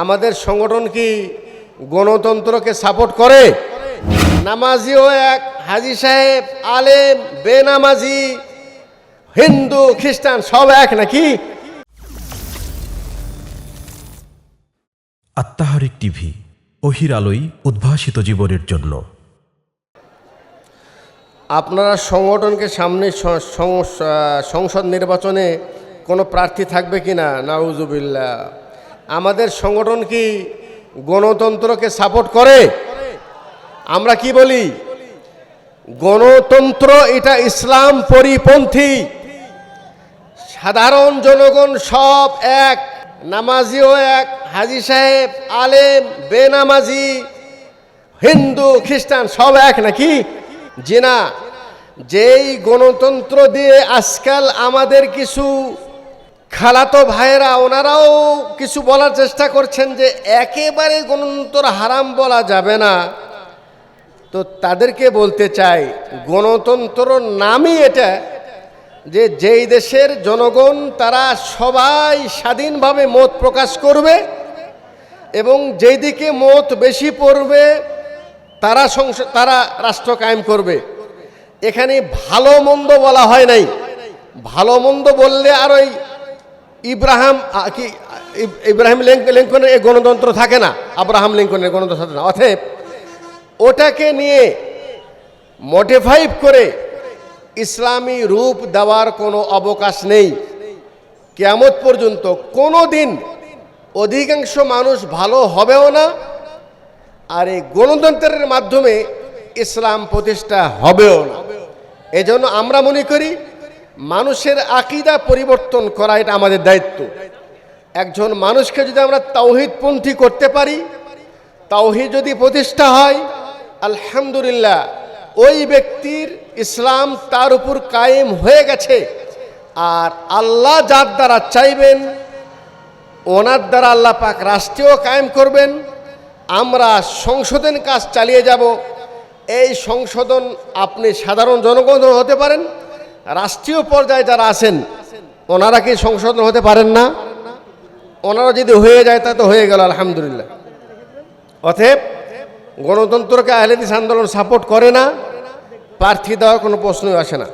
আমাদের সংগঠন কি গণতন্ত্রকে সাপোর্ট করে? নামাজিও এক হাজি সাহেব আলেম বেনামাজি হিন্দু খ্রিস্টান সব এক নাকি? আত্মাহারিক টিভি অহির আলোই উদ্ভাসিত জীবনের জন্য। আপনারা সংগঠনকে সামনে সংসদ নির্বাচনে কোনো প্রার্থী থাকবে কি না নাউজুবিল্লা আমাদের সংগঠন কি গণতন্ত্রকে সাপোর্ট করে? আমরা কি বলি? গণতন্ত্র এটা ইসলাম পরিপন্থী। সাধারণ জনগণ সব এক, নামাজিও এক, হাজি সাহেব, আলেম, বেনামাজি, হিন্দু, খ্রিস্টান সব এক নাকি? যে না। যেই গণতন্ত্র দিয়ে আজকাল আমাদের কিছু খালাতো ভাইয়েরা, ওনারাও কিছু বলার চেষ্টা করছেন যে একেবারে গণতন্ত্র হারাম বলা যাবে না। তো তাদেরকে বলতে চাই, গণতন্ত্র নামই এটা যে যেই দেশের জনগণ, তারা সবাই স্বাধীনভাবে মত প্রকাশ করবে এবং যেই দিকে মত বেশি পড়বে, তারা সংস- তারা রাষ্ট্র কায়েম করবে। এখানে ভালো মন্দ বলা হয় নাই। ভালো মন্দ বললে আর ওই ইব্রাহিম কি, ইব- ইব্রাহিম লিঙ্ক- লিঙ্কনের এই গণতন্ত্র থাকে না, আব্রাহাম লিঙ্কনের গণতন্ত্র থাকে না। অতএব ওটাকে নিয়ে মডিফাইভ করে ইসলামী রূপ দেওয়ার কোনো অবকাশ নেই। কেয়ামত পর্যন্ত কোনো দিন অধিকাংশ মানুষ ভালো হবেও না, আর এই গণতন্ত্রের মাধ্যমে ইসলাম প্রতিষ্ঠা হবেও না। এজন্য আমরা মনে করি মানুষের আকিদা পরিবর্তন করা এটা আমাদের দায়িত্ব। একজন মানুষকে যদি আমরা তাওহিদপন্থী করতে পারি, তাওহিদ যদি প্রতিষ্ঠা হয়, আলহামদুলিল্লাহ, ওই ব্যক্তির ইসলাম তার উপর কায়েম হয়ে গেছে। আর আল্লাহ যার দ্বারা চাইবেন, ওনার দ্বারা আল্লাহ পাক রাষ্ট্রীয় কায়েম করবেন। আমরা সংশোধন কাজ চালিয়ে যাব। এই সংশোধন আপনি সাধারণ জনগণ হতে পারেন রাষ্ট্রীয় পর্যায়ে যারা আছেন, ওনারা কি সংশোধন হতে পারেন না? ওনারা যদি হয়ে যায়, তা তো হয়ে গেল, আলহামদুলিল্লাহ। অতএব গণতন্ত্রকে আহলেদিস আন্দোলন সাপোর্ট করে না, প্রার্থী দেওয়ার কোনো প্রশ্নই আসে না।